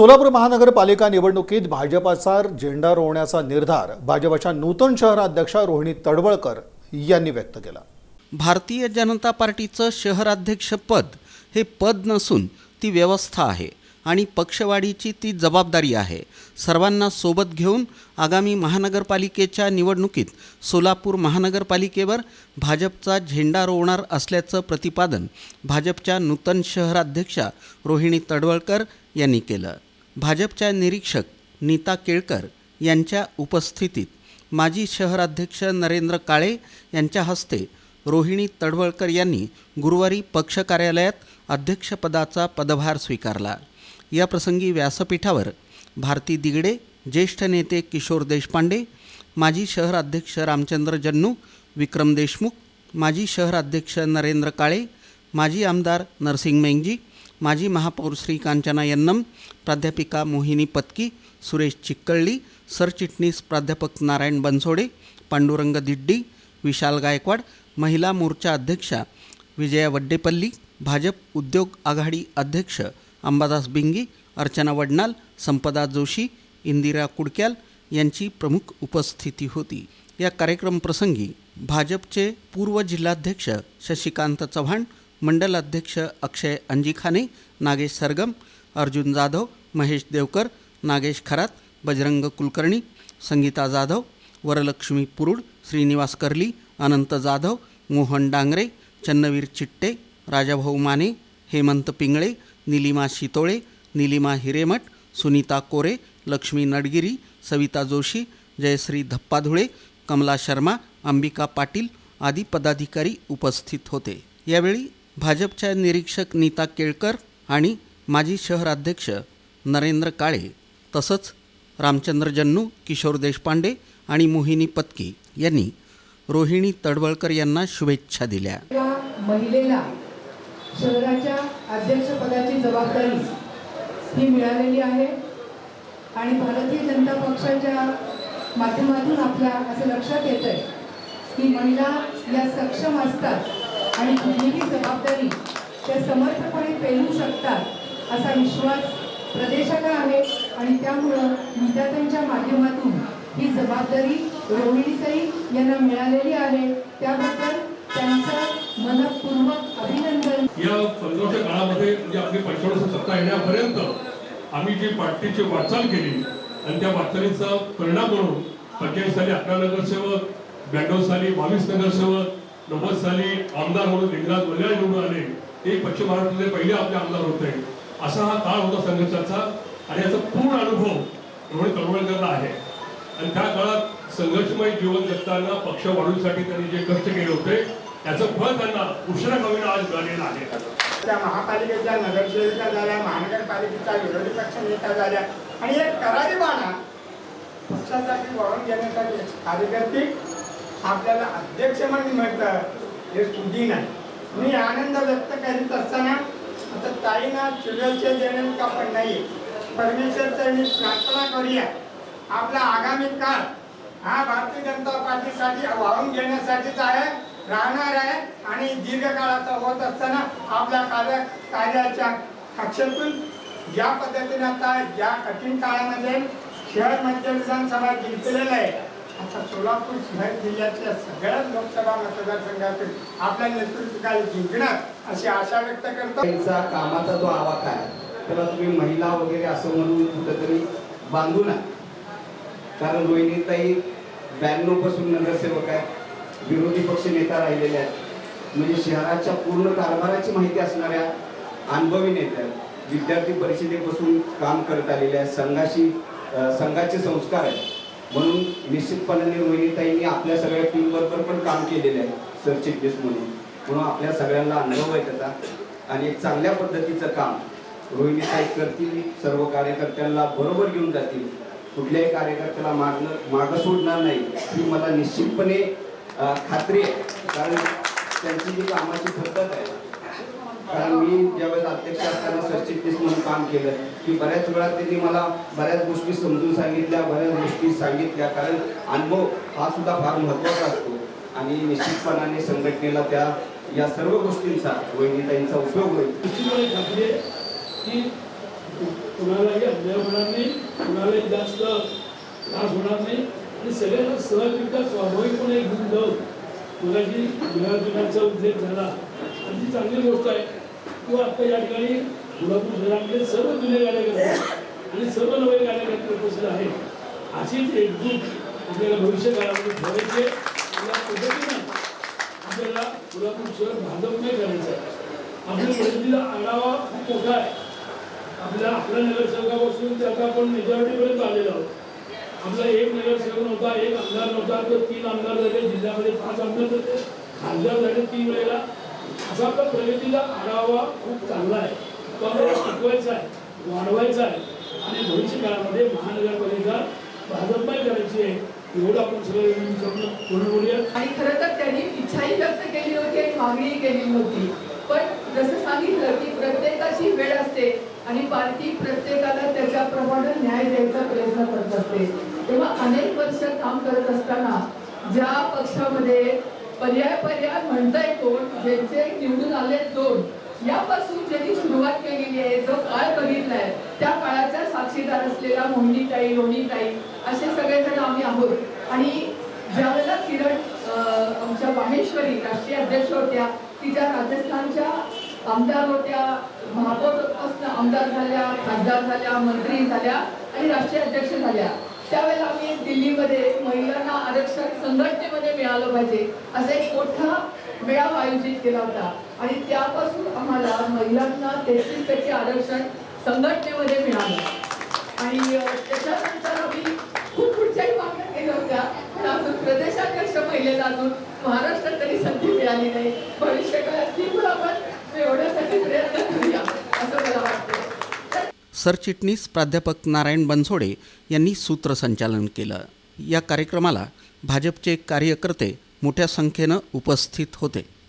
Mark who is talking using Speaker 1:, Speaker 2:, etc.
Speaker 1: सोलापूर महानगरपालिका निवडणुकीत भाजपाचा झेंडा रोवण्याचा निर्धार भाजपाच्या नूतन शहराध्यक्षा रोहिणी तडवळकर यांनी व्यक्त केला.
Speaker 2: भारतीय जनता पार्टीचं शहराध्यक्षपद हे पद नसून ती व्यवस्था आहे आणि पक्षवाढीची ती जबाबदारी आहे. सर्वांना सोबत घेऊन आगामी महानगरपालिकेच्या निवडणुकीत सोलापूर महानगरपालिकेवर भाजपचा झेंडा रोवणार असल्याचं प्रतिपादन भाजपच्या नूतन शहराध्यक्षा रोहिणी तडवळकर यांनी केलं. भाजपच्या निरीक्षक नीता केळकर यांच्या उपस्थितीत माजी शहराध्यक्ष नरेंद्र काळे यांच्या हस्ते रोहिणी तडवळकर यांनी गुरुवारी पक्ष कार्यालयात अध्यक्षपदाचा पदभार स्वीकारला. याप्रसंगी व्यासपीठावर भारती दिगडे ज्येष्ठ नेते किशोर देशपांडे माजी शहराध्यक्ष रामचंद्र जन्नू विक्रम देशमुख माजी शहराध्यक्ष नरेंद्र काळे माजी आमदार नरसिंग मेंगजी माजी महापौर श्री कांचना यन्नम प्राध्यापिका मोहिनी पत्की सुरेश चिक्कळली सरचिटणीस प्राध्यापक नारायण बनसोडे पांडुरंग दिड्डी विशाल गायकवाड महिला मोर्चा अध्यक्षा विजया वड्डेपल्ली भाजप उद्योग आघाडी अध्यक्ष अंबादास बिंगी अर्चना वडनाल संपदा जोशी इंदिरा कुडक्याल यांची प्रमुख उपस्थिती होती. या कार्यक्रमप्रसंगी भाजपचे पूर्व जिल्हाध्यक्ष शशिकांत चव्हाण मंडल अध्यक्ष अक्षय अंजिखाने नागेश सरगम अर्जुन जाधव महेश देवकर नागेश खरात बजरंग कुलकर्णी संगीता जाधव वरलक्ष्मी पुरुड श्रीनिवास कर्ली अनंत जाधव मोहन डांगरे चन्नवीर चिट्टे राजाभाऊ माने हेमंत पिंगळे निलिमा शितोळे निलिमा हिरेमठ सुनीता कोरे लक्ष्मी नडगिरी सविता जोशी जयश्री धप्पाधुळे कमला शर्मा अंबिका पाटील आदी पदाधिकारी उपस्थित होते. यावेळी भाजपच्या निरीक्षक नीता केळकर आणि माजी शहराध्यक्ष नरेंद्र काळे तसंच रामचंद्र जन्नू किशोर देशपांडे आणि मोहिनी पत्की यांनी रोहिणी तडवळकर यांना शुभेच्छा दिल्या.
Speaker 3: महिलेला शहराच्या अध्यक्षपदाची जबाबदारी ही मिळालेली आहे आणि भारतीय जनता पक्षाच्या माध्यमातून आपल्या असं लक्षात येत आहे की महिला या सक्षम असतात. आणि कुठलीही जबाबदारी त्या समर्थपणे पेलू शकतात असा विश्वास प्रदेशाला आहे आणि त्यामुळं विद्यार्थ्यांच्या माध्यमातून ही जबाबदारी रोहिणीताई यांना मिळालेली आहे. त्याबद्दल त्यांचं मनपूर्वक अभिनंदन.
Speaker 4: या संघर्ष काळामध्ये म्हणजे आपली पंचावन्न सत्ता येण्यापर्यंत आम्ही जी पार्टीची वाटचाल केली आणि त्या वाटचालीचा परिणाम म्हणून पंचेचाळीस साली अकरा नगरसेवक ब्याण्णव साली बावीस नगरसेवक नव्वद साली आमदार म्हणून लिंगराज वल्याळ निवडून आले. ते पश्चिम महाराष्ट्रातले पहिले आपले आमदार होते. असा हा काळ होता संघर्षाचा आणि याचा पूर्ण अनुभव रोहित तळवळकरला आहे. आणि त्या काळात संघर्षमय जीवन जगताना पक्ष वाढवण्यासाठी त्यांनी जे कष्ट केले होते त्याचं फळ त्यांना उशिरा कमीला आज मिळालेलं आहे.
Speaker 5: त्या महापालिकेच्या नगरसेविका झाल्या महानगरपालिकेचा विरोधी पक्ष नेता झाल्या. आणि एक करारी बाणा पक्षासाठी वळून घेण्यासाठी कार्यकर्ते आपल्याला अध्यक्ष म्हणून मिळतं. हे सुधी नाही. मी आनंद व्यक्त करीत असताना आता ताईना चिडलचे देणे का पण नाही? परमेश्वर मी प्रार्थना करूया. आपला आगामी काळ हा भारतीय जनता पार्टीसाठी वाहून घेण्यासाठीच आहे राहणार आहे आणि दीर्घकाळाचा होत असताना आपल्या कार्य कार्याच्या कक्षेतून ज्या पद्धतीने आता या कठीण काळामध्ये शहर मध्य विधानसभा जिंकलेलं आहे आता सोलापूर शहर जिल्ह्यातल्या सगळ्याच लोकसभा मतदारसंघातून आपल्या नेतृत्वाखाली जिंकणार अशी आशा व्यक्त करतो.
Speaker 6: त्यांचा कामाचा जो आवाका आहे त्याला तुम्ही महिला वगैरे असं म्हणून कुठंतरी बांधू ना कारण रोहिणीताई ब्याण्णवपासून नगरसेवक आहे विरोधी पक्ष नेता राहिलेले आहेत. म्हणजे शहराच्या पूर्ण कारभाराची माहिती असणाऱ्या अनुभवी नेत्या आहेत. विद्यार्थी परिषदेपासून काम करत आलेले आहेत. संघाशी संघाचे संस्कार आहेत. म्हणून निश्चितपणाने रोहिणीताईंनी आपल्या सगळ्या टीम बरोबर पण काम केलेले आहे सरचिटणीस म्हणून. म्हणून आपल्या सगळ्यांना अनुभव आहे त्याचा. आणि एक चांगल्या पद्धतीचं काम रोहिणीताई करतील सर्व कार्यकर्त्यांना बरोबर घेऊन जातील. कुठल्याही कार्यकर्त्याला मागणं मागं सोडणार नाही ही मला निश्चितपणे खात्री आहे. कारण त्यांची जी कामाची पद्धत आहे मी ज्यावेळेस अध्यक्ष असताना सरचिटणीस म्हणून काम केलं की बऱ्याच वेळा त्यांनी मला बऱ्याच गोष्टी समजून सांगितल्या बऱ्याच गोष्टी सांगितल्या. कारण अनुभव हा सुद्धा फार महत्त्वाचा असतो. आणि निश्चितपणाने संघटनेला त्या या सर्व गोष्टींचा वैनिताईंचा उपयोग होईल.
Speaker 7: निश्चितपणे की कुणालाही अन्याय होणार नाही कुणालाही जास्त त्रास होणार नाही. आणि सगळ्यांना सहजरित्या स्वाभाविकपणे घेऊन जाऊन कुणाची जुन्याचा झाला. आणि ती चांगली गोष्ट आहे. किंवा आता या ठिकाणी कोल्हापूर शहरामध्ये सर्व जुने कार्यकर्ते आणि सर्व नवे कार्यकर्ते उपस्थित आहेत अशीच एकजूट आपल्याला भविष्य काळामध्ये ठेवायची आहे. या पद्धतीनं आपल्याला कोल्हापूर शहर भाजपमय करायचं आहे. आपल्या परिस्थितीला आढावा खूप मोठा आहे. आपल्या आपल्या नगरसेवकापासून ते आता आपण मेजॉरिटीपर्यंत आलेलो आहोत. आपला एक नगरसेवक नव्हता एक आमदार नव्हता तर तीन आमदार झाले जिल्ह्यामध्ये पाच आमदार झाले खासदार झाले तीन वेळेला. असा आपला प्रगतीचा आढावा खूप चांगला आहे. तो आपल्याला आहे वाढवायचा आहे. आणि भविष्य काळामध्ये महानगरपालिका भाजपमय करायची आहे. एवढं आपण सगळं पूर्ण
Speaker 3: आणि खरं तर त्यांनी इच्छाही व्यक्त केली होती आणि मागणीही केली होती. पण जसं सांगितलं की प्रत्येकाची वेळ असते आणि पार्टी प्रत्येकाला त्याच्याप्रमाणे न्याय द्यायचा प्रयत्न करत असते. तेव्हा अनेक वर्ष काम करत असताना ज्या पक्षामध्ये पर्याय पर्याय म्हणताय कोण ज्यांचे निवडून आले दोन. यापासून ज्यांनी सुरुवात केलेली आहे जो काळ बघितलाय त्या काळाच्या साक्षीदार असलेला मोहिनीताई रोहिणीताई असे सगळेजण आम्ही आहोत. आणि ज्यावेळेला किरण आमच्या माहेश्वरी राष्ट्रीय अध्यक्ष होत्या तिच्या राजस्थानच्या आमदार होत्या महापौर आमदार झाल्या खासदार झाल्या मंत्री झाल्या आणि राष्ट्रीय अध्यक्ष झाल्या. त्यावेळेला आम्ही दिल्लीमध्ये महिलांना आरक्षण संघटनेमध्ये मिळालं पाहिजे असा एक मोठा मेळावा आयोजित केला होता. आणि त्यापासून आम्हाला महिलांना तेहतीस टक्के आरक्षण संघटनेमध्ये मिळालं. आणि त्याच्यानंतर आम्ही खूप पुढच्याही मागण्या केल्या होत्या. पण अजून प्रदेशाध्यक्ष महिलेला अजून महाराष्ट्रात तरी संधी मिळाली नाही. भविष्य काळात ती पण आपण एवढ्यासाठी प्रेरणा करूया असं मला वाटतं
Speaker 2: सरचिटणीस प्राध्यापक नारायण बनसोडे यांनी सूत्रसंचालन केलं. या कार्यक्रमाला भाजपचे कार्यकर्ते मोठ्या संख्येनं उपस्थित होते.